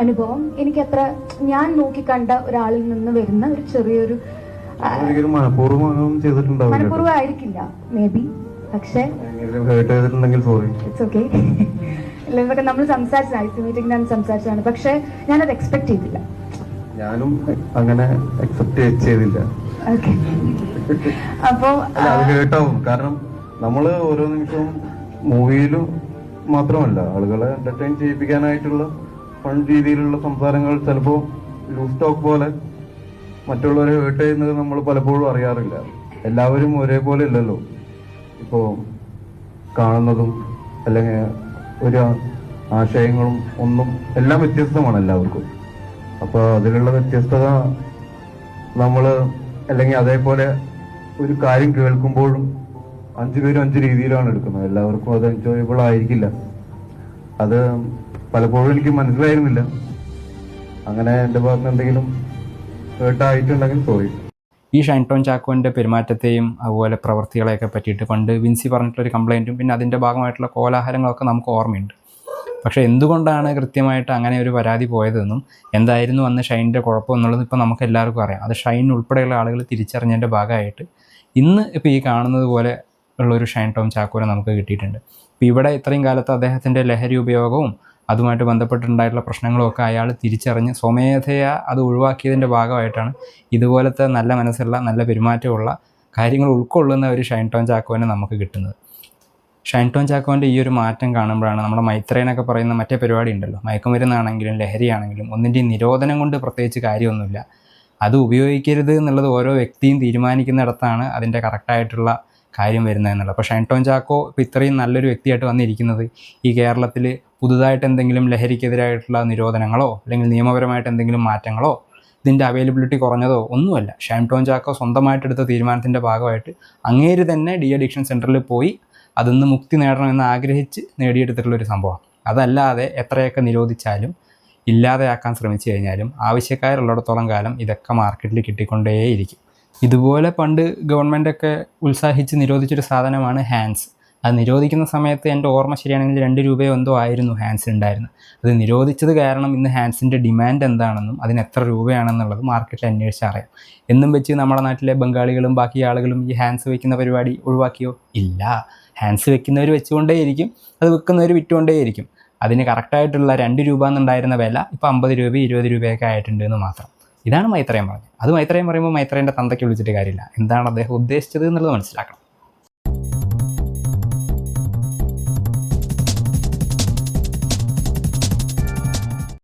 അനുഭവം. എനിക്ക് അത്ര ഞാൻ നോക്കിക്കണ്ട ഒരാളിൽ നിന്ന് വരുന്ന ഒരു ചെറിയൊരു മനഃപൂർവമായിരിക്കില്ല മനഃപൂർവം ആയിരിക്കില്ല മേ ബി പക്ഷേ ഇതൊക്കെ നമ്മൾ സംസാരിച്ചാണ് ഐസ് മീറ്റിംഗിനാണ് സംസാരിച്ചതാണ്. പക്ഷേ ഞാനത് എക്സ്പെക്ട് ചെയ്തില്ല. ഞാനും അങ്ങനെ എക്സെപ്റ്റ് ചെയ്തില്ല. അപ്പോ അത് കേട്ടാവും. കാരണം നമ്മൾ ഓരോ നിമിഷവും മൂവിയിലും മാത്രമല്ല ആളുകളെ എന്റർടൈൻ ചെയ്യിപ്പിക്കാനായിട്ടുള്ള ഫൺ രീതിയിലുള്ള സംസാരങ്ങൾ ചിലപ്പോൾ ലൂസ് ടോക്ക് പോലെ മറ്റുള്ളവരെ ഹേർട്ട് ചെയ്യുന്നത് നമ്മൾ പലപ്പോഴും അറിയാറില്ല. എല്ലാവരും ഒരേപോലെ ഇല്ലല്ലോ. ഇപ്പോൾ കാണുന്നതും അല്ലെങ്കിൽ ഒരു ആശയങ്ങളും ഒന്നും എല്ലാം വ്യത്യസ്തമാണ് എല്ലാവർക്കും. അപ്പോൾ അതിലുള്ള വ്യത്യസ്തത നമ്മൾ അല്ലെങ്കിൽ അതേപോലെ ഒരു കാര്യം കേൾക്കുമ്പോഴും അഞ്ചു പേരും അഞ്ച് രീതിയിലാണ് എടുക്കുന്നത്. എല്ലാവർക്കും അത് എൻജോയബിൾ ആയിരിക്കില്ല. അത് പലപ്പോഴും എനിക്ക് മനസ്സിലായിരുന്നില്ല. അങ്ങനെ എന്റെ ഭാഗത്ത് എന്തെങ്കിലും ഹേർട്ടായിട്ടുണ്ടെങ്കിൽ സോറി ഈ ഷൈൻ ടോൺ ചാക്കോന്റെ പെരുമാറ്റത്തെയും അതുപോലെ പ്രവൃത്തികളെയൊക്കെ പറ്റിയിട്ട് പണ്ട് വിൻസി പറഞ്ഞിട്ടുള്ളൊരു കംപ്ലൈന്റും പിന്നെ അതിന്റെ ഭാഗമായിട്ടുള്ള കോലാഹലങ്ങളൊക്കെ നമുക്ക് ഓർമ്മയുണ്ട്. പക്ഷേ എന്തുകൊണ്ടാണ് കൃത്യമായിട്ട് അങ്ങനെ ഒരു പരാതി പോയതെന്നും എന്തായിരുന്നു അന്ന് ഷൈനിന്റെ കുഴപ്പം എന്നുള്ളത് ഇപ്പോൾ നമുക്ക് എല്ലാവർക്കും അറിയാം. അത് ഷൈൻ ഉൾപ്പെടെയുള്ള ആളുകൾ തിരിച്ചറിഞ്ഞതിന്റെ ഭാഗമായിട്ട് ഇന്ന് ഇപ്പോൾ ഈ കാണുന്നത് പോലെ ഉള്ളൊരു ഷൈൻ ടോം ചാക്കോനെ നമുക്ക് കിട്ടിയിട്ടുണ്ട്. ഇപ്പോൾ ഇവിടെ ഇത്രയും കാലത്ത് അദ്ദേഹത്തിന്റെ ലഹരി ഉപയോഗവും അതുമായിട്ട് ബന്ധപ്പെട്ടുണ്ടായിട്ടുള്ള പ്രശ്നങ്ങളൊക്കെ അയാൾ തിരിച്ചറിഞ്ഞ് സ്വമേധയാ അത് ഒഴിവാക്കിയതിന്റെ ഭാഗമായിട്ടാണ് ഇതുപോലത്തെ നല്ല മനസ്സുള്ള നല്ല പെരുമാറ്റമുള്ള കാര്യങ്ങൾ ഉൾക്കൊള്ളുന്ന ഒരു ഷൈൻ ടോൺ ചാക്കോനെ നമുക്ക് കിട്ടുന്നത്. ഷൈൻ ടോൺ ചാക്കോന്റെ ഈ ഒരു മാറ്റം കാണുമ്പോഴാണ് നമ്മുടെ മൈത്രേനൊക്കെ പറയുന്ന മറ്റേ പരിപാടി ഉണ്ടല്ലോ. മയക്കുമരുന്നാണെങ്കിലും ലഹരിയാണെങ്കിലും ഒന്നിന്റെയും നിരോധനം കൊണ്ട് പ്രത്യേകിച്ച് കാര്യമൊന്നുമില്ല. അത് ഉപയോഗിക്കരുത് എന്നുള്ളത് ഓരോ വ്യക്തിയും തീരുമാനിക്കുന്നിടത്താണ് അതിന്റെ കറക്റ്റായിട്ടുള്ള കാര്യം വരുന്നത് എന്നുള്ളത്. അപ്പോൾ ഷൈൻ ടോൺ ചാക്കോ ഇപ്പോൾ ഇത്രയും നല്ലൊരു വ്യക്തിയായിട്ട് വന്നിരിക്കുന്നത് ഈ കേരളത്തിൽ പുതുതായിട്ട് എന്തെങ്കിലും ലഹരിക്കെതിരായിട്ടുള്ള നിരോധനങ്ങളോ അല്ലെങ്കിൽ നിയമപരമായിട്ട് എന്തെങ്കിലും മാറ്റങ്ങളോ ഇതിന്റെ അവൈലബിലിറ്റി കുറഞ്ഞതോ ഒന്നുമല്ല. ഷാം ടോൺ ചാക്കോ സ്വന്തമായിട്ട് എടുത്ത തീരുമാനത്തിന്റെ ഭാഗമായിട്ട് അങ്ങേര് തന്നെ ഡി അഡിക്ഷൻ സെന്ററിൽ പോയി അതിന്ന് മുക്തി നേടണമെന്ന് ആഗ്രഹിച്ച് നേടിയെടുത്തിട്ടുള്ളൊരു സംഭവമാണ്. അതല്ലാതെ എത്രയൊക്കെ നിരോധിച്ചാലും ഇല്ലാതെയാക്കാൻ ശ്രമിച്ചു കഴിഞ്ഞാലും ആവശ്യക്കാരുള്ളിടത്തോളം കാലം ഇതൊക്കെ മാർക്കറ്റിൽ കിട്ടിക്കൊണ്ടേയിരിക്കും. ഇതുപോലെ പണ്ട് ഗവൺമെന്റൊക്കെ ഉത്സാഹിച്ച് നിരോധിച്ചൊരു സാധനമാണ് ഹാൻഡ്സ് അത് നിരോധിക്കുന്ന സമയത്ത് എന്റെ ഓർമ്മ ശരിയാണെങ്കിൽ രണ്ട് രൂപയോ എന്തോ ആയിരുന്നു ഹാൻസ് ഉണ്ടായിരുന്നത്. അത് നിരോധിച്ചത് കാരണം ഇന്ന് ഹാൻസിന്റെ ഡിമാൻഡ് എന്താണെന്നും അതിന് എത്ര രൂപയാണെന്നുള്ളത് മാർക്കറ്റിൽ അന്വേഷിച്ച് അറിയാം. എന്നും വെച്ച് നമ്മുടെ നാട്ടിലെ ബംഗാളികളും ബാക്കി ആളുകളും ഈ ഹാൻസ് വയ്ക്കുന്ന പരിപാടി ഒഴിവാക്കിയോ? ഇല്ല. ഹാൻസ് വെക്കുന്നവർ വെച്ചുകൊണ്ടേയിരിക്കും. അത് വെക്കുന്നവർ വിറ്റുകൊണ്ടേയിരിക്കും. അതിന് കറക്റ്റായിട്ടുള്ള രണ്ട് രൂപ എന്നുണ്ടായിരുന്ന വില ഇപ്പോൾ അമ്പത് രൂപ ഇരുപത് രൂപയൊക്കെ ആയിട്ടുണ്ട് എന്ന് മാത്രം. ഇതാണ് മൈത്രയം പറഞ്ഞത്. അത് മൈത്രയം പറയുമ്പോൾ മൈത്രേന്റെ തന്തയ്ക്ക് വിളിച്ചിട്ട് കാര്യമില്ല. എന്താണ് അദ്ദേഹം ഉദ്ദേശിച്ചത് എന്നുള്ളത് മനസ്സിലാക്കണം.